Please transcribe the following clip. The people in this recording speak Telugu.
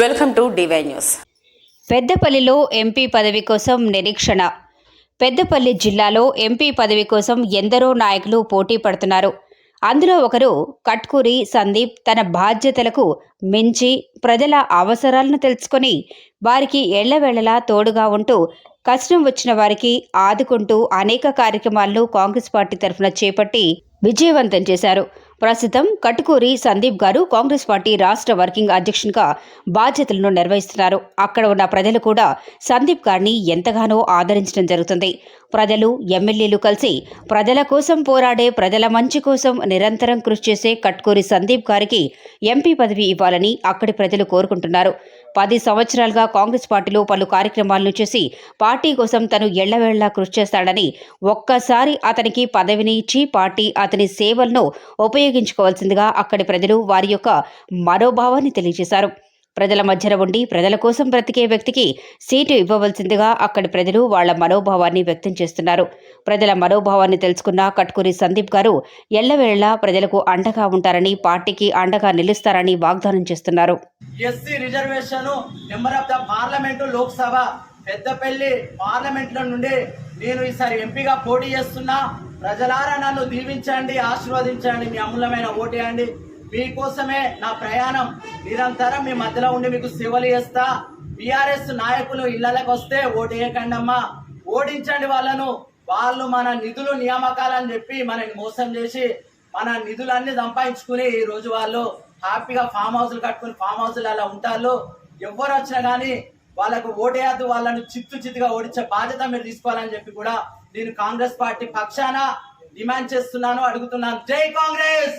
వెల్కమ్ టు డివై న్యూస్ పెద్దపల్లిలో ఎంపీ పదవి కోసం నిరీక్షణ. పెద్దపల్లి జిల్లాలో ఎంపీ పదవి కోసం ఎందరో నాయకులు పోటీ పడుతున్నారు. అందులో ఒకరు కట్కూరి సందీప్ తన బాధ్యతలకు మించి ప్రజల అవసరాలను తెలుసుకొని వారికి ఎళ్ళవేళలా తోడుగా ఉంటూ కష్టం వచ్చిన వారికి ఆదుకుంటూ అనేక కార్యక్రమాలను కాంగ్రెస్ పార్టీ తరఫున చేపట్టి విజయవంతం చేశారు. ప్రస్తుతం కటుకూరి సందీప్ గారు కాంగ్రెస్ పార్టీ రాష్ట్ర వర్కింగ్ అధ్యక్షునిగా బాధ్యతలను నిర్వహిస్తున్నారు. అక్కడ ఉన్న ప్రజలు కూడా సందీప్ గారిని ఎంతగానో ఆదరించడం జరుగుతుంది. ప్రజలు ఎమ్మెల్యేలు కలిసి ప్రజల కోసం పోరాడే ప్రజల మంచి కోసం నిరంతరం కృషి చేసే కట్కూరి సందీప్ గారికి ఎంపీ పదవి ఇవ్వాలని అక్కడి ప్రజలు కోరుకుంటున్నారు. పది సంవత్సరాలుగా కాంగ్రెస్ పార్టీలో పలు కార్యక్రమాలను చేసి పార్టీ కోసం తను ఎళ్ళవేళ్ళా కృషి చేస్తాడని ఒక్కసారి అతనికి పదవిని ఇచ్చి పార్టీ అతని సేవలను ఉపయోగించుకోవాల్సిందిగా అక్కడి ప్రజలు వారి యొక్క మనోభావాన్ని తెలియజేశారు. ప్రజల మధ్యన ఉండి ప్రజల కోసం బ్రతికే వ్యక్తికి సీటు ఇవ్వవలసిందిగా అక్కడి ప్రజలు వాళ్ళ మనోభావాన్ని వ్యక్తం చేస్తున్నారు. ప్రజల మనోభావాన్ని తెలుసుకున్న కట్కూరి సందీప్ గారు ఎల్లవేళలా ప్రజలకు అండగా ఉంటారని పార్టీకి అండగా నిలుస్తారని వాగ్దానం చేస్తున్నారు. SC reservation member of the parliament Lok Sabha Peddapalli పార్లమెంట్లో నుండి నేను ఈసారి ఎంపీగా పోటీ చేస్తున్నా. ప్రజలారా నన్ను దీవించండి ఆశీర్వదించండి మీ అమూల్యమైన ఓటేయండి మీకోసమే నా ప్రయాణం. నిరంతరం మీ మధ్యలో ఉండి మీకు సేవలు చేస్తా. బీఆర్ఎస్ నాయకులు ఇళ్ళకు వస్తే ఓటేయకండమ్మా. ఓడించండి వాళ్ళను. వాళ్ళు మన నిధులు నియామకాలని చెప్పి మనని మోసం చేసి మన నిధులన్నీ సంపాదించుకుని ఈ రోజు వాళ్ళు హ్యాపీగా ఫామ్ హౌస్లు కట్టుకుని ఫామ్ హౌస్లు అలా ఉంటారు. ఎవరు వచ్చినా కానీ వాళ్ళకు ఓటేయద్దు వాళ్ళను చిత్తు చిత్తుగా ఓడించే బాధ్యత మీరు తీసుకోవాలని చెప్పి కూడా నేను కాంగ్రెస్ పార్టీ పక్షాన డిమాండ్ చేస్తున్నాను అడుగుతున్నాను. జై కాంగ్రెస్!